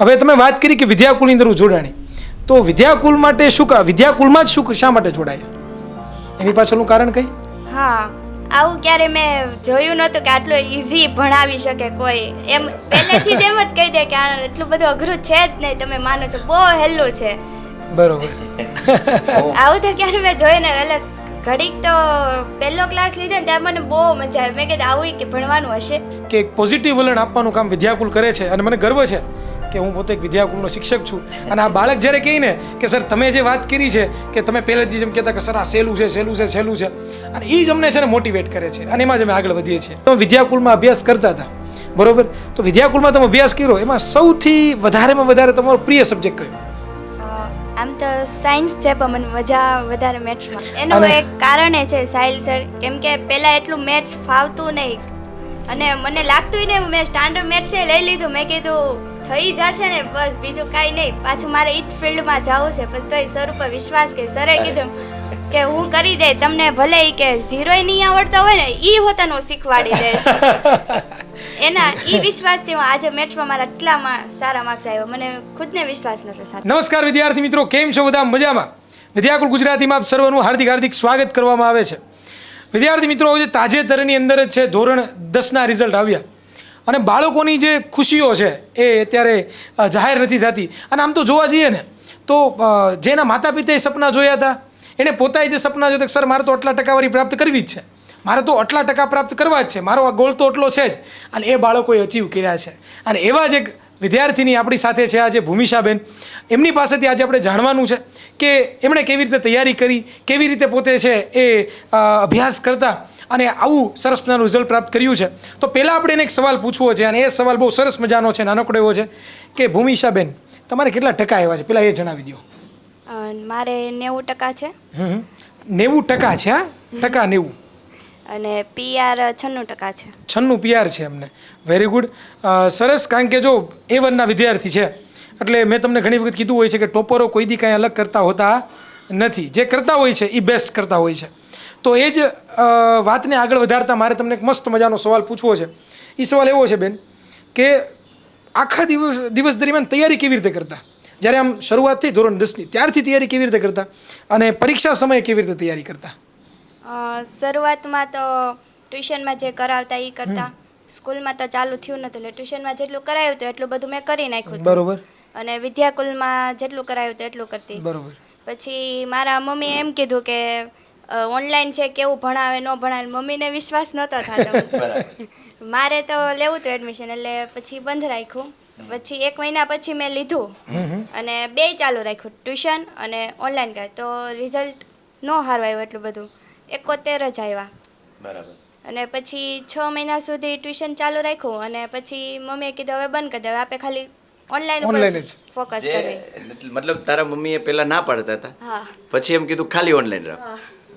હવે તમે વાત કરી કે વિદ્યાકુલની અંદર જોડાણી તો વિદ્યાકુલ માટે શું કા વિદ્યાકુળમાં જ શું શા માટે જોડાય? એની પાછળનું કારણ કઈ? હા આવું ક્યારે મેં જોયું નહોતું કે આટલું ઇઝી ભણાવી શકે કોઈ. એમ પહેલેથી જ એમ જ કહી દે કે આ એટલું બધું અઘરું છે જ નહીં તમે માનો છો બહુ હેલું છે. બરોબર. આવું તો ક્યારે મેં જોયું ને એટલે ઘડીક તો પહેલો ક્લાસ લીધો ને ત્યાં મને બહુ મજા આવી. મેં કીધું આવું કે ભણવાનું હશે? કે પોઝિટિવ વલણ આપવાનું કામ વિદ્યાકુલ કરે છે અને મને ગર્વ છે. કે હું પોતે એક વિદ્યાકુળનો શિક્ષક છું. અને આ બાળક જ્યારે કહે ને કે સર તમે જે વાત કરી છે કે તમે પહેલેથી જેમ કહેતા કે સર આ સહેલું છે સહેલું છે સહેલું છે. અને એ જ અમને છે ને મોટિવેટ કરે છે. અને એમાં જ અમે આગળ વધીએ છીએ. તો વિદ્યાકુળમાં અભ્યાસ કરતા હતા. બરોબર? તો વિદ્યાકુળમાં તમે અભ્યાસ કર્યો એમાં સૌથી વધારેમાં વધારે તમારો પ્રિય સબ્જેક્ટ કયો? આમ તો સાયન્સ છે પણ મને મજા વધારે મેથ્સમાં એનું એક કારણ એ છે સાહિલ સર કેમ કે પહેલાં એટલું મેથ્સ ફાવતું નહીં. અને મને લાગતું નહીં મેં સ્ટાન્ડર્ડ મેથ્સ લઈ લીધું. મેં કીધું થઈ જશે ને બસ બીજું કાંઈ નહીં. પાછું મારે ઈ જ ફિલ્ડમાં જવું છે પણ તોય સર ઉપર વિશ્વાસ કે સરે કીધું કે હું કરી દે તમને ભલે ઈ કે ઝીરોય નહીં આવડતા હોય ને ઈ હોતાનું શીખવાડી દે એના ઈ વિશ્વાસથી હું આજે મેથ્સમાં મારા આટલામાં સારા માર્ક્સ આવ્યો મને ખુદને વિશ્વાસ નતો થતો. નમસ્કાર વિદ્યાર્થી મિત્રો કેમ છો બધા? મજામાં? વિદ્યાકુળ ગુજરાતીમાં આપ સર્વનું હાર્દિક હાર્દિક સ્વાગત કરવામાં આવે છે. વિદ્યાર્થી મિત્રો જે તાજેતરની અંદર જ છે ધોરણ દસના રિઝલ્ટ આવ્યા. અને બાળકોની જે ખુશીઓ છે એ અત્યારે જાહેર નથી થતી. અને આમ તો જોવા જઈએ ને, તો જેના માતા પિતાએ સપના જોયા હતા, એણે પોતાએ જે સપના જોયા સર, મારે તો આટલા ટકાવારી પ્રાપ્ત કરવી જ છે. મારે તો આટલા ટકા પ્રાપ્ત કરવા જ છે. મારો આ ગોલ તો એટલો છે જ. અને એ બાળકોએ અચીવ કર્યા છે. અને એવા જ એક વિદ્યાર્થીની આપણી સાથે છે આજે ભૂમિશાબેન. એમની પાસેથી આજે આપણે જાણવાનું છે કે એમણે કેવી રીતે તૈયારી કરી કેવી રીતે પોતે છે એ અભ્યાસ કરતા અને આવું સરસ મજાનું રિઝલ્ટ પ્રાપ્ત કર્યું છે. તો પહેલાં આપણે એને એક સવાલ પૂછવો છે અને એ સવાલ બહુ સરસ મજાનો છે નાનકડો એવો છે કે ભૂમિશાબેન તમારે કેટલા ટકા આવ્યા છે? પહેલાં એ જણાવી દો મારે નેવું ટકા છે. નેવું ટકા છે હા? ટકા નેવું. અને પીઆર છન્નું ટકા છે. છન્નું પીઆર છે એમને. વેરી ગુડ સરસ, કારણ કે જો એ વનના વિદ્યાર્થી છે, એટલે મેં તમને ઘણી વખત કીધું હોય છે કે ટોપરો કોઈ દી કાંઈ અલગ કરતા હોતા નથી. જે કરતા હોય છે એ બેસ્ટ કરતા હોય છે. તો એ જ વાતને આગળ વધારતા મારે તમને એક મસ્ત મજાનો સવાલ પૂછવો છે. એ સવાલ એવો છે, બેન, કે આખા દિવસ દિવસ દરમિયાન તૈયારી કેવી રીતે કરતા? જ્યારે આમ શરૂઆત થઈ ધોરણ દસની, ત્યારથી તૈયારી કેવી રીતે કરતા? અને પરીક્ષા સમયે કેવી રીતે તૈયારી કરતા? શરૂઆતમાં તો ટ્યુશનમાં જે કરાવતા એ કરતા. સ્કૂલમાં તો ચાલુ થયું નતું એટલે ટ્યુશનમાં જેટલું કરાયું હતું એટલું બધું મેં કરી નાખ્યું બરોબર. અને વિદ્યાકુલમાં જેટલું કરાયું હતું એટલું કરતી. બરોબર. પછી મારા મમ્મીએ એમ કીધું કે ઓનલાઈન છે કેવું ભણાવે ન ભણાવે? મમ્મીને વિશ્વાસ નહોતો થતો. મારે તો લેવું હતું એડમિશન એટલે પછી બંધ રાખ્યું. પછી એક મહિના પછી મેં લીધું. અને બે ચાલુ રાખ્યું ટ્યુશન અને ઓનલાઈન કરે તો રિઝલ્ટ ન હારવાયું એટલું બધું. એકોતેર જ આવ્યા. બરાબર. અને પછી છ મહિના સુધી ટ્યુશન ચાલુ રાખ્યું અને પછી મમ્મીએ કીધું હવે બંધ કરી દે હવે આપણે ખાલી ઓનલાઈન ઓનલાઈન જ. ફોકસ કરવી. મતલબ તારા મમ્મીએ પહેલા ના પાડતા હતા. પછી એમ કીધું ખાલી ઓનલાઈન રાખ.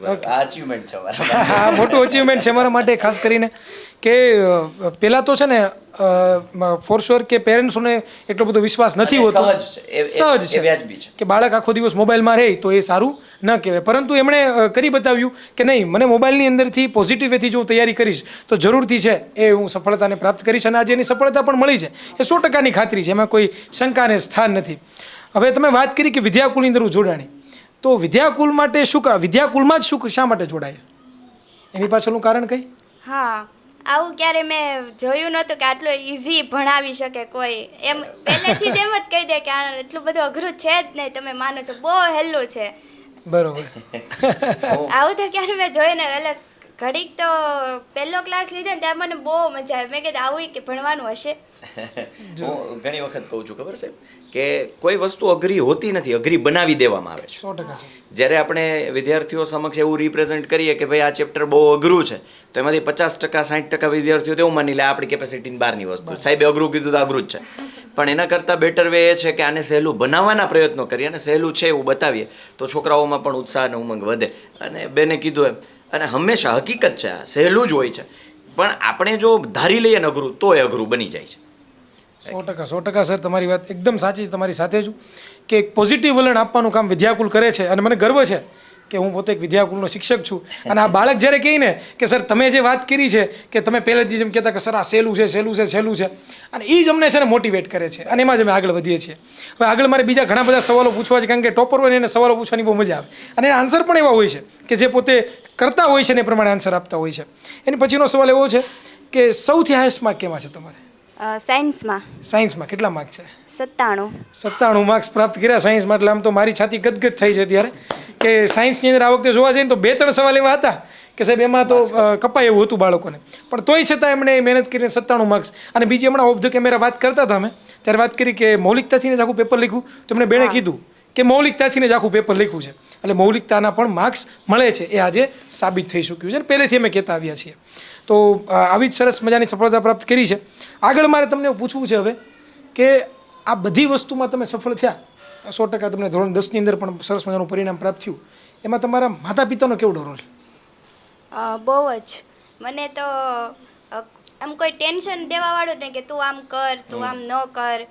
અચીવમેન્ટ છે હા મોટું અચીવમેન્ટ છે મારા માટે ખાસ કરીને કે પહેલાં તો છે ને ફોર શ્યોર કે પેરેન્ટ્સોને એટલો બધો વિશ્વાસ નથી હોતો. સહજ છે. વ્યાજબી છે. કે બાળક આખો દિવસ મોબાઈલમાં રહે તો એ સારું ન કહેવાય. પરંતુ એમણે કરી બતાવ્યું કે નહીં મને મોબાઈલની અંદરથી પોઝિટિવ વેથી જો હું તૈયારી કરીશ તો જરૂરથી છે એ હું સફળતાને પ્રાપ્ત કરીશ અને આજે એની સફળતા પણ મળી છે. એ સો ટકાની ખાતરી છે એમાં કોઈ શંકાને સ્થાન નથી. હવે તમે વાત કરી કે વિદ્યાકુળની અંદર જોડાણી. તો વિદ્યાકુલ માટે શું વિદ્યાકુલમાં જ શું શા માટે જોડાય? એની પાછળનું કારણ કઈ? હા આવું ક્યારે મેં જોયું નહોતું કે આટલું ઇઝી ભણાવી શકે કોઈ. એમ પહેલેથી જ એમ જ કહી દે કે આ એટલું બધું અઘરું છે જ નહીં તમે માનો છો બહુ હેલું છે. બરોબર. આવું તો ક્યારે મેં જોયું ને એટલે ઘડીક તો પહેલો ક્લાસ લીધો ને ત્યારે મને બહુ મજા આવી. મેં કીધું આવું કે ભણવાનું હશે. હું ઘણી વખત કહું છું ખબર છે કે કોઈ વસ્તુ અઘરી હોતી નથી અઘરી બનાવી દેવામાં આવે છે. સો ટકા જ્યારે આપણે વિદ્યાર્થીઓ સમક્ષ એવું રિપ્રેઝેન્ટ કરીએ કે ભાઈ આ ચેપ્ટર બહુ અઘરું છે તો એમાંથી પચાસ ટકા સાઠ ટકા વિદ્યાર્થીઓ તો એવું માની લે આપણી કેપેસિટીની બહારની વસ્તુ. સાહેબે અઘરું કીધું તો અઘરું જ છે. પણ એના કરતાં બેટર વે એ છે કે આને સહેલું બનાવવાના પ્રયત્નો કરીએ અને સહેલું છે એવું બતાવીએ તો છોકરાઓમાં પણ ઉત્સાહ અને ઉમંગ વધે. અને બેને કીધું એમ અને હંમેશા હકીકત છે, આ સહેલું જ હોય છે. પણ આપણે જો ધારી લઈએ અઘરું તો એ અઘરું બની જાય છે. સો ટકા સો ટકા સર, તમારી વાત એકદમ સાચી છે, તમારી સાથે છું કે પોઝિટિવ વલણ આપવાનું કામ વિદ્યાકુલ કરે છે અને મને ગર્વ છે કે હું પોતે એક વિદ્યાકુલનો શિક્ષક છું. અને આ બાળક જ્યારે કહે ને કે સર તમે જે વાત કરી છે કે તમે પહેલેથી જેમ કહેતા કે સર આ સહેલું છે સહેલું છે સહેલું છે. અને એ જ અમને છે ને મોટિવેટ કરે છે. અને એમાં જ અમે આગળ વધીએ છીએ. હવે આગળ મારે બીજા ઘણા બધા સવાલો પૂછવા છે કારણ કે ટોપર હોય ને એને સવાલો પૂછવાની બહુ મજા આવે. અને એના આન્સર પણ એવા હોય છે કે જે પોતે કરતા હોય છે ને એ પ્રમાણે આન્સર આપતા હોય છે. એની પછીનો સવાલ એવો છે કે સૌથી હાઈએસ્ટ માર્ક કેમાં છે તમારે? સાયન્સમાં સાયન્સમાં કેટલા માર્ક છે? સત્તાણું. સત્તાણું માર્ક્સ પ્રાપ્ત કર્યા સાયન્સમાં એટલે આમ તો મારી છાતી ગદગદ થઈ છે ત્યારે કે સાયન્સની અંદર આ વખતે જોવા જઈએ ને તો બે ત્રણ સવાલ એવા હતા કે સાહેબ એમાં તો કપાય એવું હતું બાળકોને. પણ તોય છતાં એમણે મહેનત કરીને સત્તાણું માર્ક્સ અને બીજી હમણાં ઓફ ધ કેમેરા વાત કરતા હતા અમે ત્યારે વાત કરી કે મૌલિકતાથી જ આખું પેપર લખ્યું. તો એમણે બેણે કીધું કે મૌલિકતાથી જ આખું પેપર લખ્યું છે. એટલે મૌલિકતાના પણ માર્ક્સ મળે છે. એ આજે સાબિત થઈ ચૂક્યું છે. અને પહેલેથી અમે કહેતા આવ્યા છીએ. તો આવી જ સરસ મજાની સફળતા પ્રાપ્ત કરી છે. આગળ મારે તમને પૂછવું છે હવે કે આ બધી વસ્તુમાં તમે સફળ થયા? સો ટકા તમને ધોરણ દસની અંદર પણ સરસ મજાનું પરિણામ પ્રાપ્ત થયું. એમાં તમારા માતા પિતાનો કેવડો રોલ? બહુ જ. મને તો આમ કોઈ ટેન્શન દેવાવાળું નહીં કે તું આમ કર તું આમ ન કર.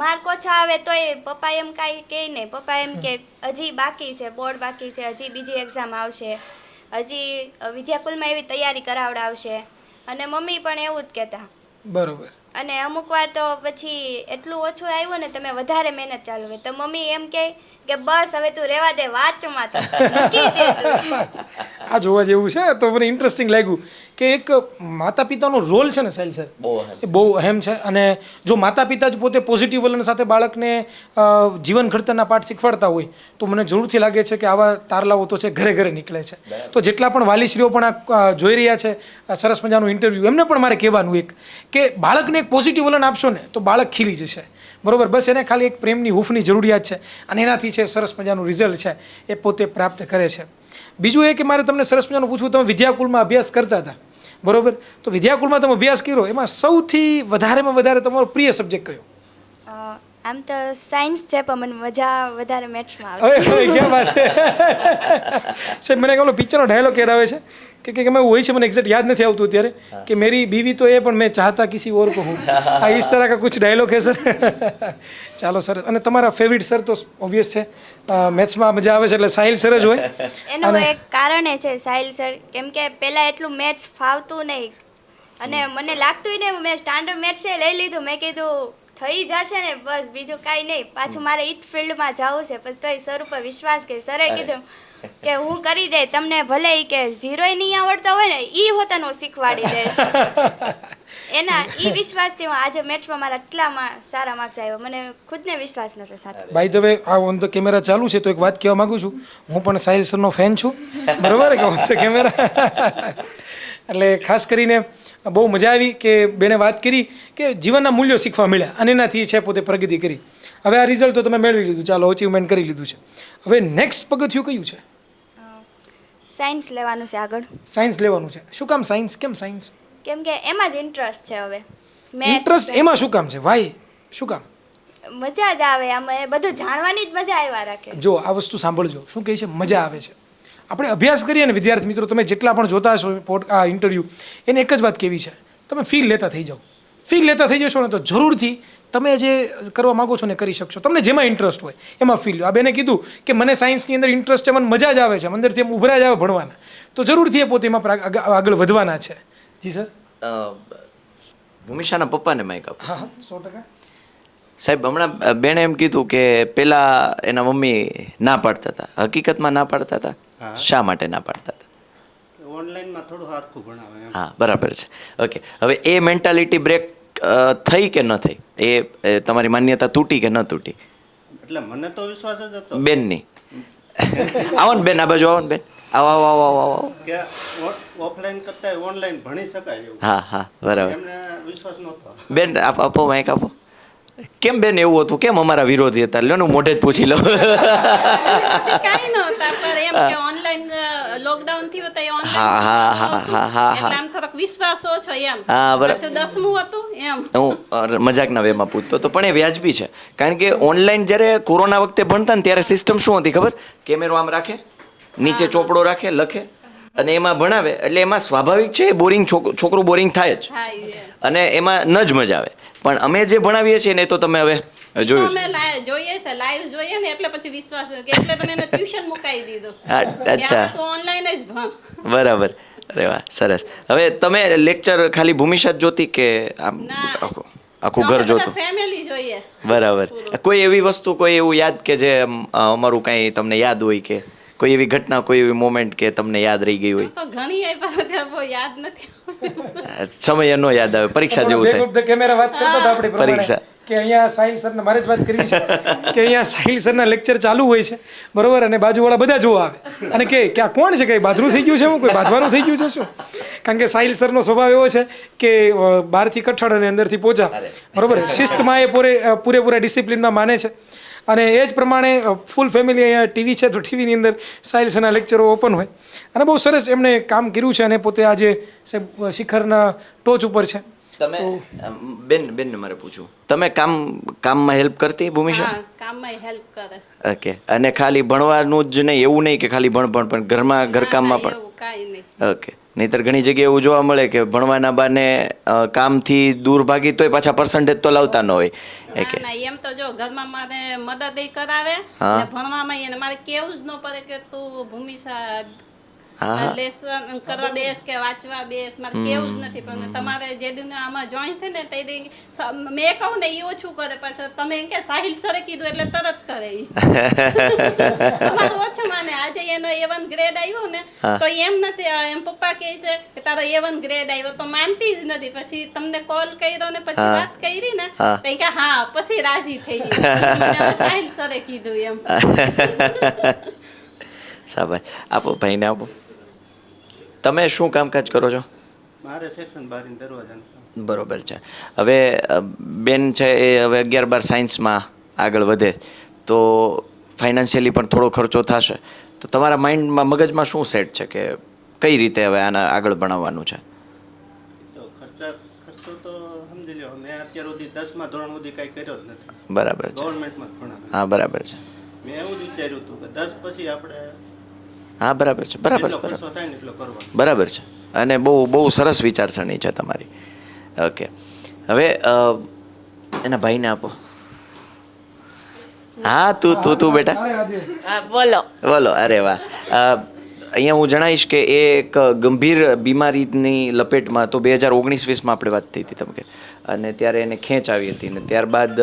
માર્ક ઓછા આવે તોય પપ્પા એમ કાંઈ કહે નહીં. પપ્પા એમ કે હજી બાકી છે બોર્ડ બાકી છે હજી બીજી એક્ઝામ આવશે. હજી વિદ્યાકુલમાં એવી તૈયારી કરાવડાવશે. અને મમ્મી પણ એવું જ કહેતા. બરોબર. અને અમુક વાર તો પછી એટલું ઓછું આવ્યું ને તમે વધારે મહેનત ચાલુ હોય તો મમ્મી એમ કહે કે બસ હવે તું રહેવા દે વાંચમાં તો. મૂકી દે તું આ જોવા જેવું છે તો મને ઇન્ટરેસ્ટિંગ લાગ્યું કે એક માતા પિતાનો રોલ છે ને સાહેલ સર એ બહુ અહેમ છે. અને જો માતા પિતા જ પોતે પોઝિટિવ વલણ સાથે બાળકને જીવન ઘડતરના પાઠ શીખવાડતા હોય તો મને જરૂરથી લાગે છે કે આવા તારલાઓ તો છે ઘરે ઘરે નીકળે છે. તો જેટલા પણ વાલીશ્રીઓ પણ આ જોઈ રહ્યા છે સરસ મજાનું ઇન્ટરવ્યૂ એમને પણ મારે કહેવાનું એક કે બાળકને એક પોઝિટિવ વલણ આપશો ને તો બાળક ખીલી જશે. બરોબર? બસ એને ખાલી એક પ્રેમની હૂફની જરૂરિયાત છે અને એનાથી છે સરસ મજાનું રિઝલ્ટ છે એ પોતે પ્રાપ્ત કરે છે. બીજું એ કે મારે તમને સરસ મજાનું પૂછવું તમે વિદ્યાકુલમાં અભ્યાસ કરતા હતા. બરોબર? તો વિદ્યાકુલમાં તમે અભ્યાસ કર્યો એમાં સૌથી વધારેમાં વધારે તમારો પ્રિય સબ્જેક્ટ કયો? આમ તો સાયન્સ છે પણ મને મજા વધારે મેથ્સમાં આવે ક્યાં વાત? છે મને કહો પિક્ચરનો ડાયલોગ યાદ છે. કે કે મેં હોય છે મને એક્ઝેક્ટ યાદ નથી આવતું અત્યારે કે મેરી બીવી તો એ પણ મેં ચાહતા કિસી ઓર કો હું આ इस तरह का कुछ डायलॉग है सर ચાલો સર અને તમારા ફેવરિટ સર તો ઓબ્વિયસ છે મેથ્સમાં મજા આવે છે એટલે સાહિલ સર જ હોય એનું એક કારણ એ છે સાહિલ સર કેમ કે પહેલાં એટલું મેથ્સ ફાવતું નહીં અને મને લાગતું ને મેં સ્ટાન્ડર્ડ મેથ્સ એ લઈ લીધું મેં કીધું થઈ જશે ને બસ બીજું કાંઈ નહીં પાછું મારે ઈ જ ફિલ્ડમાં જવું છે પછી તોય સર ઉપર વિશ્વાસ કે સરે કીધું કે હું કરી દે, તમને ભલે ઈ કે ઝીરોય નહીં આવડતા હોય ને, ઈ હોતાનું શીખવાડી દે એના ઈ વિશ્વાસથી હું આજે મેથ્સમાં મારા આટલામાં સારા માર્ક્સ આવ્યો મને ખુદને વિશ્વાસ નથી થતો. બાય ધ વે આ ઓન ધ કેમેરા ચાલુ છે, તો એક વાત કહેવા માંગુ છું. હું પણ સાહિલ સરનો ફેન છું. બરાબર? કે ઓન ધ કેમેરા એટલે ખાસ કરીને બહુ મજા આવી કે બેને વાત કરી કે જીવનના મૂલ્યો શીખવા મળ્યા અને એનાથી છે પોતે પ્રગતિ કરી. હવે આ રિઝલ્ટ તો તમે મેળવી લીધું. ચાલો અચીવમેન્ટ કરી લીધું છે. હવે નેક્સ્ટ પગથિયું કયું છે? સાયન્સ લેવાનું છે આગળ. સાયન્સ લેવાનું છે. શું કામ સાયન્સ કેમ સાયન્સ કેમ કે એમાં જ ઇન્ટરેસ્ટ છે હવે. ઇન્ટરેસ્ટ એમાં શું કામ છે? ભાઈ શું કામ? મજા જ આવે. આમાં એ બધું જાણવાની જ મજા આવ્યા રાખે. જો આ વસ્તુ સાંભળજો. શું કહે છે? મજા આવે છે. આપણે અભ્યાસ કરીએ ને વિદ્યાર્થી મિત્રો તમે જેટલા પણ જોતા હશો આ ઇન્ટરવ્યૂ એને એક જ વાત કેવી છે. તમે ફીલ લેતા થઈ જાઓ. ફીલ લેતા થઈ જશો ને તો જરૂરથી તમે જે કરવા માગો છો ને કરી શકશો. તમને જેમાં ઇન્ટરેસ્ટ હોય એમાં ફીલ લો. આ બેને કીધું કે મને સાયન્સની અંદર ઇન્ટરેસ્ટ છે મને મજા જ આવે છે અંદરથી એમ ઉભરા જ આવે ભણવાના. તો જરૂરથી એ પોતે એમાં આગળ વધવાના છે. જી સર ભૂમિશાના પપ્પાને માઇક આપો. હા હા. સો ટકા. સાહેબ હમણાં બેણે એમ કીધું કે પેલા એના મમ્મી ના પાડતા હતા. હકીકતમાં ના પાડતા હતા? શા માટે ના પાડતા હતા? ઓનલાઈનમાં થોડું હાથું ભણાવે હા બરાબર છે. ઓકે હવે એ મેન્ટાલિટી બ્રેક થઈ કે ન થઈ? એ એ તમારી માન્યતા તૂટી કે ન તૂટી? એટલે મને તો વિશ્વાસ જ હતો. બેનની. આવો ને બેન આ બાજુ આવો ને બેન. આવો આવો આવો આવો આવો. કે ઓફલાઈન કરતા ઓનલાઈન ભણી શકાય એવું. હા હા બરાબર. એમને વિશ્વાસ નહોતો. બેન આપ આપો માઇક આપો. કેમ બેન એવું હતું? કેમ અમારા વિરોધી હતા? લ્યો હું મોઢે જ પૂછી લઉં. કાંઈ નહોતા પણ એમ કે ઓનલાઈન લોકડાઉન થયું તો એ હા, હા, હા, હા, હા, હા. આમ થોડોક વિશ્વાસ ઓછો એમ. હા, બરાબર. દસમું હતું એમ. હું મજાકના વેમાં પૂછતો તો પણ એ વ્યાજબી છે. કારણ કે ઓનલાઈન જ્યારે કોરોના વખતે ભણતા ને ત્યારે સિસ્ટમ શું હતી ખબર? કેમેરો આમ રાખે નીચે ચોપડો રાખે લખે. અને એમાં ભણાવે એટલે એમાં સ્વાભાવિક છે બોરિંગ છોકરું બોરિંગ થાય જ. અને એમાં ન જ મજા આવે. પણ અમે જે ભણાવીએ છીએ ને તો તમે હવે જોયું અમે જોઈએ છે લાઈવ જોઈએ ને એટલે પછી વિશ્વાસ કે એટલે તમે એને ટ્યુશન મુકાઈ દીધો. હા, અચ્છા. તો ઓનલાઈન જ ભણ. બરાબર. અરે વાહ સરસ. હવે તમે લેક્ચર ખાલી ભૂમિશા જોતી કે આમ આખું ઘર જોતું? ફેમિલી જોઈએ. બરાબર. કોઈ એવી વસ્તુ કોઈ એવું યાદ કે જે અમારું કાંઈ તમને યાદ હોય કે? કોઈ એવી ઘટના કોઈ એવી મોમેન્ટ કે તમને યાદ રહી ગઈ હોય? તો ઘણી યાદ નથી સમય ન યાદ આવે પરીક્ષા જેવું થાય. કેમેરા વાત કરતા હતા આપણે પરીક્ષા. કે અહીંયા સાહિલ સરને મારે જ વાત કરવી છે કે અહીંયા સાહિલ સરના લેક્ચર ચાલુ હોય છે બરોબર? અને બાજુવાળા બધા જોવા આવે. અને કે કે આ કોણ છે? કઈ બાજરું થઈ ગયું છે હું કોઈ બાજવાનું થઈ ગયું છે શું? કારણ કે સાહિલ સરનો સ્વભાવ એવો છે કે બહારથી કઠણ અને અંદરથી પોચા. બરોબર? શિસ્તમાં એ પૂરે પૂરેપૂરા ડિસિપ્લિનમાં માને છે. અને એ જ પ્રમાણે ફૂલ ફેમિલી અહીંયા ટીવી છે તો ટીવીની અંદર સાહિલ સરના લેક્ચરો ઓપન હોય. અને બહુ સરસ એમણે કામ કર્યું છે અને પોતે આજે શિખરના ટોચ ઉપર છે. તમે બેન બેન બેનને મારે પૂછવું. તમે કામ કામમાં હેલ્પ કરતી ભૂમિશા? કામમાં હેલ્પ કરે. ઓકે. અને ખાલી ભણવાનું જ નહીં એવું નહીં કે ખાલી ભણ ભણ પણ ઘરમાં ઘરકામમાં પણ? કાંઈ નહીં. ઓકે. નહીતર ઘણી જગ્યાએ એવું જોવા મળે કે ભણવાના બાને કામથી દૂર ભાગી તોય પાછા પર્સન્ટેજ તો લાવતા ન હોય કે એમ તો જો ઘરમાં મારે મદદ કરાવે ભણવામાં એને મારે કેવું જ ન પડે કે તું ભૂમિ. લેસન કરવા બેસ કે વાંચવા બેસ મારે કેવું જ નથી પણ તમારે જે દિન આમાં જોઈન થાય ને તે દિન મેં કહું ને એ ઓછું કરે પાછું તમે એમ કે સાહિલ સરે કીધું એટલે તરત કરે ઈ. તમારું ઓછું માને. આજે એનો એવન ગ્રેડ આવ્યો ને તો એમ નથી એમ પપ્પા કહે છે કે તારો એવન ગ્રેડ આવ્યો તો માનતી જ નથી. પછી તમને કોલ કર્યો ને પછી વાત કરી ને તો કે હા પછી રાજી થઈ ગઈ. સાહિલ સરે કીધું એમ. શાબાશ આપો ભાઈને આપો. તમે શું કામકાજ કરો છો? મારે સેક્શન બારીને દરવાજાનું બરોબર છે. હવે બેન છે એ હવે અગિયાર બાર સાયન્સમાં આગળ વધે. તો ફાઇનાન્શિયલી પણ થોડો ખર્ચો થશે. તો તમારા માઇન્ડમાં મગજમાં શું સેટ છે કે કઈ રીતે હવે આના આગળ ભણાવવાનું છે? બરાબર છે. હા બરાબર છે. મેં એવું જ વિચાર્યું હતું કે દસ પછી આપણે હા બરાબર છે બરાબર બરાબર. છે. અને બહુ બહુ સરસ વિચારસરણી છે તમારી. ઓકે. હવે એના ભાઈને આપો. હા તું તું તું બેટા. હા બોલો. બોલો અરે વાહ. અહીંયા હું જણાવીશ કે એ એક ગંભીર બીમારીની લપેટમાં તો બે હજાર ઓગણીસ વીસમાં આપણે વાત થઈ હતી તમે કે. અને ત્યારે એને ખેંચ આવી હતી ને ત્યારબાદ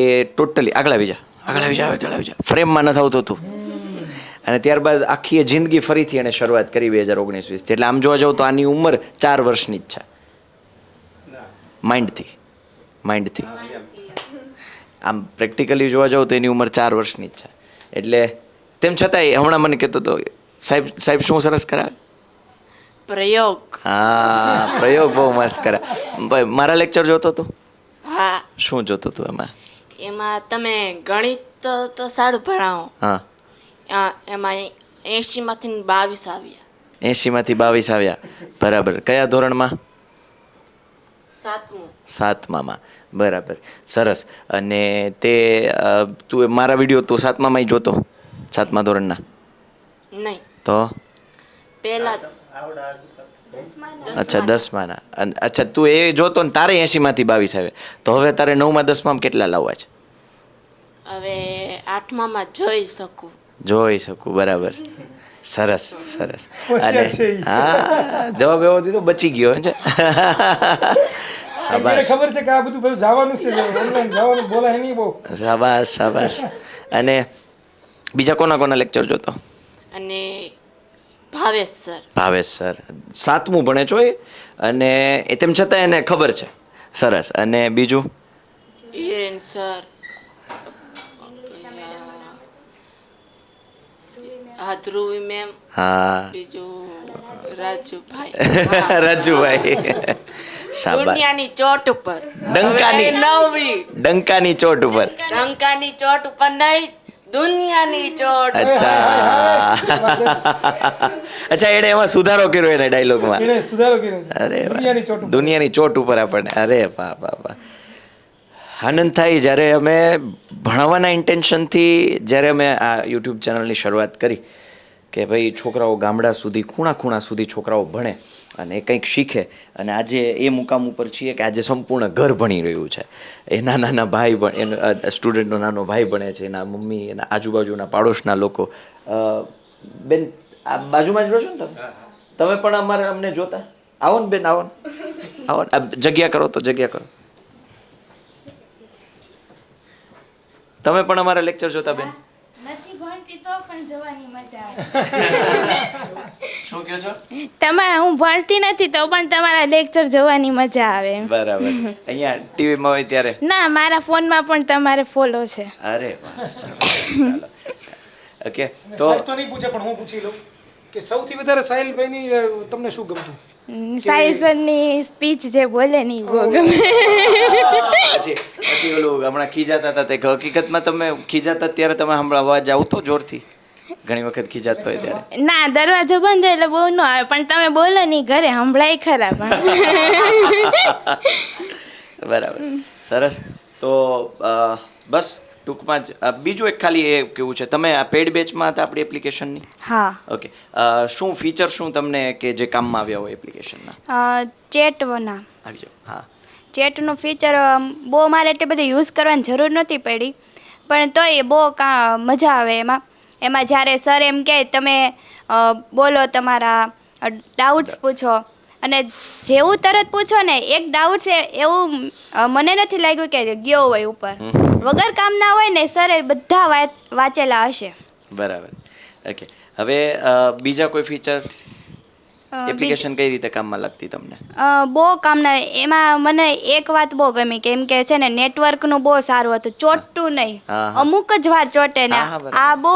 એ ટોટલી આગળ આવી જા. આગળ આવી જા આગળ આવી જા. ફ્રેમમાં ન થતું હતું અને ત્યારબાદ આખી જિંદગી ફરીથી એણે શરૂઆત કરી બે હજાર ઓગણીસ વીસથી. એટલે આમ જોવા જાવ તો આની ઉંમર ચાર વર્ષની જ છે. માઇન્ડથી માઇન્ડથી આમ પ્રેક્ટિકલી જોવા જાવ તો એની ઉંમર ચાર વર્ષની જ છે. એટલે તેમ છતાંય હમણાં મને કહેતો હતો સાહેબ સાહેબ શું સરસ કરાવે? પ્રયોગ. હા પ્રયોગ બહુ મસ્ત કરે ભાઈ મારા લેક્ચર જોતો હતો? હા. શું જોતો હતો એમાં? એમાં તમે ગણિત તો સારું ભણાવો. હા. એમાં એંશીમાંથી બાવીસ આવ્યા. એંશીમાંથી બાવીસ આવ્યા. બરાબર. કયા ધોરણમાં? સાતમું. સાતમામાં. બરાબર. સરસ. અને તે તું મારા વીડિયો તું સાતમામાં જોતો? સાતમા ધોરણના? નહીં. તો? પહેલા આવડા અચ્છા દસમાના. અન- અચ્છા તું એ જોતો ને તારે એંશીમાંથી બાવીસ આવે તો હવે તારે નવમાં દસમામાં કેટલા લાવવા છે? હવે આઠમામાં જોઈ શકું. જોઈ શકું બરાબર. સરસ સરસ. અને હા જવાબ એવો દીધો બચી ગયો છે. શાબાશ. ખબર છે કે આ બધું ભાઈ જવાનું છે ઓનલાઈન જવાનું બોલાય નહીં બહુ. શાબાશ શાબાશ. અને બીજા કોના કોના લેક્ચર જોતો? અને ભાવેશ સર. ભાવેશ સર. સાતમું ભણે છો એ? અને એ તેમ છતાં એને ખબર છે. સરસ. અને બીજું? સર. હા ધ્રુવી મેમ હા. બીજું રાજુભાઈ. રાજુભાઈ. દુનિયાની ચોટ ઉપર. ડંકાની. નવી. ડંકાની ચોટ ઉપર. ડંકાની ચોટ ઉપર નહીં દુનિયાની ચોટ અચ્છા. અચ્છા એણે એમાં સુધારો કર્યો એને ડાયલોગમાં. એણે સુધારો કર્યો અરે. દુનિયાની ચોટ. દુનિયાની ચોટ ઉપર આપણને. અરે વાહ વાહ વાહ. આનંદ થાય જ્યારે અમે ભણાવવાના ઇન્ટેન્શનથી જ્યારે અમે આ યુટ્યુબ ચેનલની શરૂઆત કરી કે ભાઈ છોકરાઓ ગામડા સુધી ખૂણા ખૂણા સુધી છોકરાઓ ભણે અને કંઈક શીખે અને આજે એ મુકામ ઉપર છીએ કે આજે સંપૂર્ણ ઘર ભણી રહ્યું છે. એના નાના ભાઈ ભણ સ્ટુડન્ટનો નાનો ભાઈ ભણે છે, એના મમ્મી, એના આજુબાજુના પાડોશના લોકો. બેન, આ બાજુમાં જ રહો છો ને તમે? તમે પણ અમારે અમને જોતા? આવો ને બેન, આવો ને. આવો જગ્યા કરો તો જગ્યા કરો. તમે પણ અમારા લેક્ચર જોતા બેન? નથી ભણતી તો પણ જવાની મજા આવે. શું કહો છો? તમારે હું ભણતી નથી તો પણ તમારા લેક્ચર જોવાની મજા આવે એમ. બરાબર. અહીંયા ટીવીમાં હોય ત્યારે? ના મારા ફોનમાં પણ તમારે ફોલો છે. અરે વાહ ચાલો. ઓકે તો તો નહીં પૂછે પણ હું પૂછી લઉં કે સૌથી વધારે સાહિલભાઈની તમને શું ગમતું? સરની સ્પીચ જે બોલે ને ઈ બહુ ગમે. પછી પછી ઓલું હમણાં ખીજાતા હતા તે હકીકતમાં તમે ખીજાતા ત્યારે તમે હમણાં અવાજ આવતો જોરથી? ઘણી વખત ખીજાતો હોય ત્યારે. ના દરવાજો બંધ હોય એટલે બહુ ન આવે પણ તમે બોલો ને ઘરે સંભળાય ખરા પણ. બરાબર. સરસ. તો બસ ટૂંકમાં જ બીજું એક ખાલી એ કેવું છે તમે આ પેડ બેચમાં હતા આપણી એપ્લિકેશનની હા. ઓકે શું ફીચર શું તમને કે જે કામમાં આવ્યા હોય એપ્લિકેશનના ચેટના આવી જાઓ હા. ચેટનું ફીચર બહુ મારે એટલી બધી યુઝ કરવાની જરૂર નહોતી પડી પણ તોય બહુ કા મજા આવે એમાં. એમાં જ્યારે સર એમ કહે તમે બોલો તમારા ડાઉટ્સ પૂછો. અને જેવું તરત પૂછો ને એક ડાઉટ છે એવું મને નથી લાગ્યું કે ગયો હોય ઉપર. વગર કામના હોય ને સર એ બધા વાંચેલા હશે. બરાબર. ઓકે હવે બીજા કોઈ ફીચર એપ્લિકેશન કઈ રીતે કામમાં લાગતી તમને? બહુ કામના એમાં મને એક વાત બહુ ગમી કેમ કે છે ને નેટવર્કનું બહુ સારું હતું. ચોટતું નહીં. અમુક જ વાર ચોટે ને. આ બહુ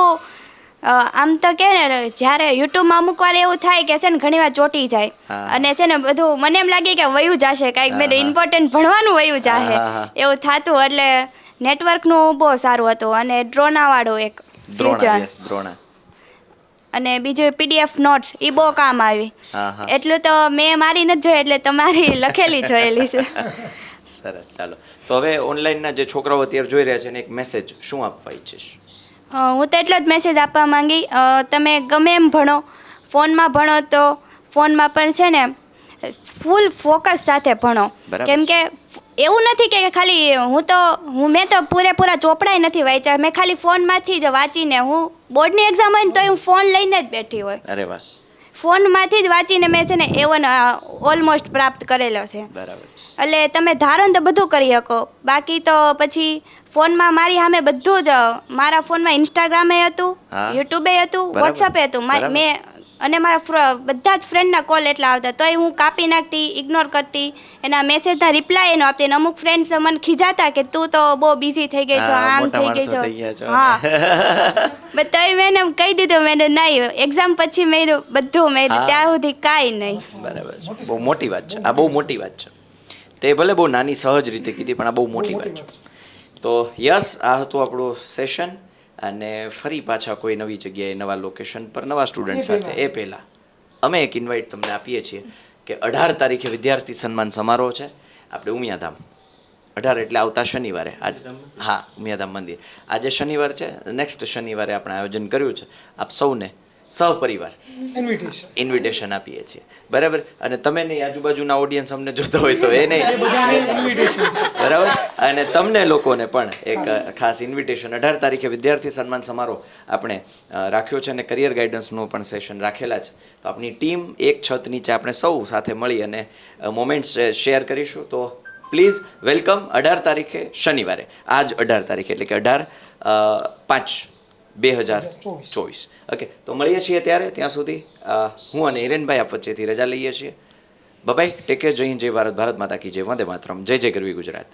આમ તો કે ને જ્યારે યુટ્યુબમાં અમુક વાર એવું થાય કે છે ને ઘણી વાર ચોટી જાય. અને છે ને બધું મને એમ લાગે કે વયું જશે કાંઈક મેં. ઇમ્પોર્ટન્ટ ભણવાનું વયું જાહે. હા. એવું થતું એટલે નેટવર્કનું બહુ સારું હતું અને ડ્રોનાવાળું એક ફ્યુચર યસ અને બીજું પીડીએફ નોટ્સ એ બહુ કામ આવી. એટલું તો મેં મારી નથી જોઈ એટલે તમારી લખેલી જોયેલી છે. સરસ ચાલો. તો હવે ઓનલાઈનના જે છોકરાઓ અત્યારે જોઈ રહ્યા છે એક મેસેજ શું આપવા ઈચ્છીશ? હું તો એટલો જ મેસેજ આપવા માંગી. તમે ગમે એમ ભણો ફોનમાં ભણો તો ફોનમાં પણ છે ને ફૂલ ફોકસ સાથે ભણો. કેમ કે એવું નથી કે ખાલી હું તો હું મેં તો પૂરેપૂરા ચોપડાય નથી વાંચ્યા. મેં ખાલી ફોનમાંથી જ વાંચીને હું બોર્ડની એક્ઝામ હોય ને તો હું ફોન લઈને જ બેઠી હોય. અરે વાહ. ફોનમાંથી જ વાંચીને મેં છે ને એવન ઓલમોસ્ટ પ્રાપ્ત કરેલો છે. બરાબર છે. એટલે તમે ધારો ને તો બધું કરી શકો. બાકી તો પછી ફોનમાં મારી સામે બધું જ મારા ફોનમાં ઇન્સ્ટાગ્રામે હતું યુટ્યુબે હતું. વોટ્સઅપે હતું. મેં અને મારા બધા જ ફ્રેન્ડના કોલ એટલા આવતા. તોય હું કાપી નાખતી ઇગ્નોર કરતી. એના મેસેજના રિપ્લાય એનો આપતી. અમુક ફ્રેન્ડ્સ મને ખીજાતા કે તું તો બહુ બિઝી થઈ ગઈ છો આમ થઈ ગઈ છો. હા. but તોય મેં એમ કહી દીધું મેં નહીં એક્ઝામ પછી મેં બધું મેં ત્યાં સુધી કાંઈ નહીં. બરાબર બહુ મોટી વાત છે. આ બહુ મોટી વાત છે. તે ભલે બહુ નાની સહજ રીતે કીધી પણ આ બહુ મોટી વાત છે. તો યસ આ હતું આપણું સેશન અને ફરી પાછા કોઈ નવી જગ્યાએ નવા લોકેશન પર નવા સ્ટુડન્ટ સાથે. એ પહેલાં. અમે એક ઇન્વાઇટ તમને આપીએ છીએ કે અઢાર તારીખે વિદ્યાર્થી સન્માન સમારોહ છે. આપણે ઉમિયાધામ. અઢાર એટલે આવતા શનિવારે. આજ હા ઉમિયાધામ મંદિર. આજે શનિવાર છે. નેક્સ્ટ શનિવારે આપણે આયોજન કર્યું છે. આપ સૌને સહપરિવાર. ઇન્વિટેશન ઇન્વિટેશન આપીએ છીએ. બરાબર? અને તમે નહીં આજુબાજુના ઓડિયન્સ અમને જોતા હોય તો એ નહીં. બરાબર? અને તમને લોકોને પણ એક ખાસ ઇન્વિટેશન અઢાર તારીખે વિદ્યાર્થી સન્માન સમારોહ આપણે રાખ્યો છે અને કરિયર ગાઈડન્સનું પણ સેશન રાખેલા છે. તો આપણી ટીમ એક છત નીચે આપણે સૌ સાથે મળી અને મોમેન્ટ્સ શેર કરીશું. તો પ્લીઝ વેલકમ અઢાર તારીખે શનિવારે. આજ અઢાર તારીખે એટલે કે અઢાર પાંચ. બે હજાર ચોવીસ. ઓકે તો મળીએ છીએ ત્યારે, ત્યાં સુધી હું અને હિરેનભાઈ આપ વચ્ચેથી રજા લઈએ છીએ. બબાઈ ટેક કેર જય હિન્દ, જય ભારત. ભારત માતા કી જય. વંદે માતરમ. જય જય ગરવી ગુજરાત.